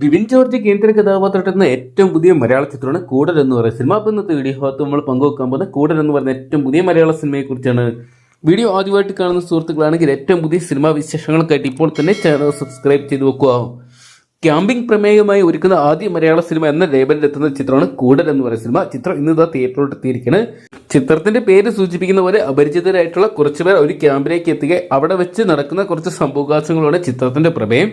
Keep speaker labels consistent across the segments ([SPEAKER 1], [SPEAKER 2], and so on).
[SPEAKER 1] Bibin George കേന്ദ്ര കഥാപാത്രത്തിന് ഏറ്റവും പുതിയ മലയാള ചിത്രമാണ് കൂടൽ എന്ന് പറയുന്ന സിനിമ. അപ്പോൾ ഇന്നത്തെ വീഡിയോ ഭാഗത്ത് നമ്മൾ പങ്കുവെക്കാൻ പോകുന്ന കൂടൽ എന്ന് പറയുന്ന ഏറ്റവും പുതിയ മലയാള സിനിമയെ കുറിച്ചാണ്. വീഡിയോ ആദ്യമായിട്ട് കാണുന്ന സുഹൃത്തുക്കളാണെങ്കിൽ ഏറ്റവും പുതിയ സിനിമാ വിശേഷങ്ങൾക്കായിട്ട് ഇപ്പോൾ തന്നെ ചാനൽ സബ്സ്ക്രൈബ് ചെയ്ത് വെക്കുക. ക്യാമ്പിംഗ് പ്രമേയമായി ഒരുക്കുന്ന ആദ്യ മലയാള സിനിമ എന്ന ലേബലിൽ എത്തുന്ന ചിത്രമാണ് കൂടൽ എന്ന് പറയുന്ന സിനിമ. ചിത്രം ഇന്ന് ഇതാ തിയേറ്ററിലോട്ട് എത്തിയിരിക്കുന്നത് ചിത്രത്തിന്റെ പേര് സൂചിപ്പിക്കുന്ന പോലെ അപരിചിതരായിട്ടുള്ള കുറച്ചുപേർ ഒരു ക്യാമ്പിലേക്ക് എത്തുക. അവിടെ വെച്ച് നടക്കുന്ന കുറച്ച് സംഭവകാശങ്ങളാണ് ചിത്രത്തിന്റെ പ്രമേയം.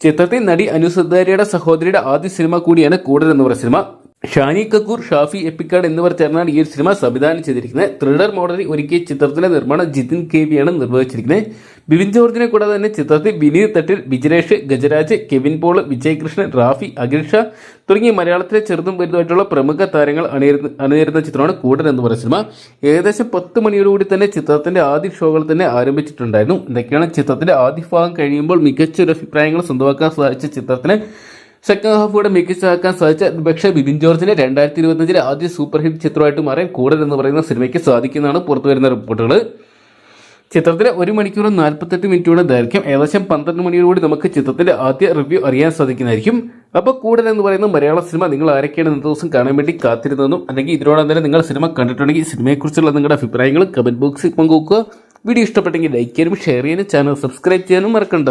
[SPEAKER 1] ചിത്രത്തിൽ നടി അനുസദ്ധാരിയുടെ സഹോദരിയുടെ ആദ്യ സിനിമ കൂടിയാണ് കൂടൽ എന്ന് പറയുന്ന സിനിമ. ഷാനി കക്കൂർ ഷാഫി എപ്പിക്കാട് എന്നിവർ ചേർന്നാണ് ഈ ഒരു സിനിമ സംവിധാനം ചെയ്തിരിക്കുന്നത്. ത്രില്ലർ മോഡലിൽ ഒരുക്കിയ ചിത്രത്തിലെ നിർമ്മാണം ജിതിൻ കെ ആണ് നിർവഹിച്ചിരിക്കുന്നത്. ബിബിൻ ജോർജിനെ കൂടാതെ തന്നെ ചിത്രത്തിൽ വിനീത് തട്ടിൽ ബിജരേഷ് ഗജരാജ് കെവിൻ പോൾ വിജയകൃഷ്ണൻ റാഫി അഖിൽ ഷാ തുടങ്ങിയ മലയാളത്തിലെ ചെറുതും വലുതുമായിട്ടുള്ള പ്രമുഖ താരങ്ങൾ അണിയരുന്ന അണിയരുന്ന ചിത്രമാണ് കൂടൻ എന്ന് പറയുന്ന സിനിമ. ഏകദേശം പത്ത് മണിയോടുകൂടി തന്നെ ചിത്രത്തിന്റെ ആദ്യ ഷോകൾ തന്നെ ആരംഭിച്ചിട്ടുണ്ടായിരുന്നു. എന്തൊക്കെയാണ് ചിത്രത്തിന്റെ ആദ്യ ഭാഗം കഴിയുമ്പോൾ മികച്ചൊരു അഭിപ്രായങ്ങൾ സ്വന്തമാക്കാൻ സാധിച്ച ചിത്രത്തിന് സെക്കൻഡ് ഹാഫ് കൂടെ മികച്ചതാക്കാൻ സാധിച്ച പക്ഷേ ബിബിൻ ജോർജിന്റെ രണ്ടായിരത്തി ഇരുപത്തഞ്ചിലെ ആദ്യ സൂപ്പർ ഹിറ്റ് ചിത്രമായിട്ട് മാറാൻ കൂടുതൽ എന്ന് പറയുന്ന സിനിമയ്ക്ക് സാധിക്കുന്നതാണ് പുറത്തുവരുന്ന റിപ്പോർട്ടുകൾ ചിത്രത്തിലെ ഒരു മണിക്കൂറും നാൽപ്പത്തെട്ട് മിനിറ്റോടെ ദൈർഘ്യം ഏകദേശം പന്ത്രണ്ട് മണിയോടുകൂടി നമുക്ക് ചിത്രത്തിന്റെ ആദ്യ റിവ്യൂ അറിയാൻ സാധിക്കുന്നതായിരിക്കും. അപ്പോൾ കൂടുതൽ എന്ന് പറയുന്ന മലയാള സിനിമ നിങ്ങൾ ആരൊക്കെയാണ് ഇന്നത്തെ ദിവസം കാണാൻ വേണ്ടി കാത്തിരുന്നതെന്നും അല്ലെങ്കിൽ ഇതിനോടൊപ്പം തന്നെ നിങ്ങൾ സിനിമ കണ്ടിട്ടുണ്ടെങ്കിൽ സിനിമയെക്കുറിച്ചുള്ള നിങ്ങളുടെ അഭിപ്രായങ്ങൾ കമന്റ് ബോക്സിൽ പങ്കുവെക്കുക. വീഡിയോ ഇഷ്ടപ്പെട്ടെങ്കിൽ ലൈക്ക് ചെയ്യാനും ഷെയർ ചെയ്യാനും ചാനൽ സബ്സ്ക്രൈബ് ചെയ്യാനും മറക്കണ്ട.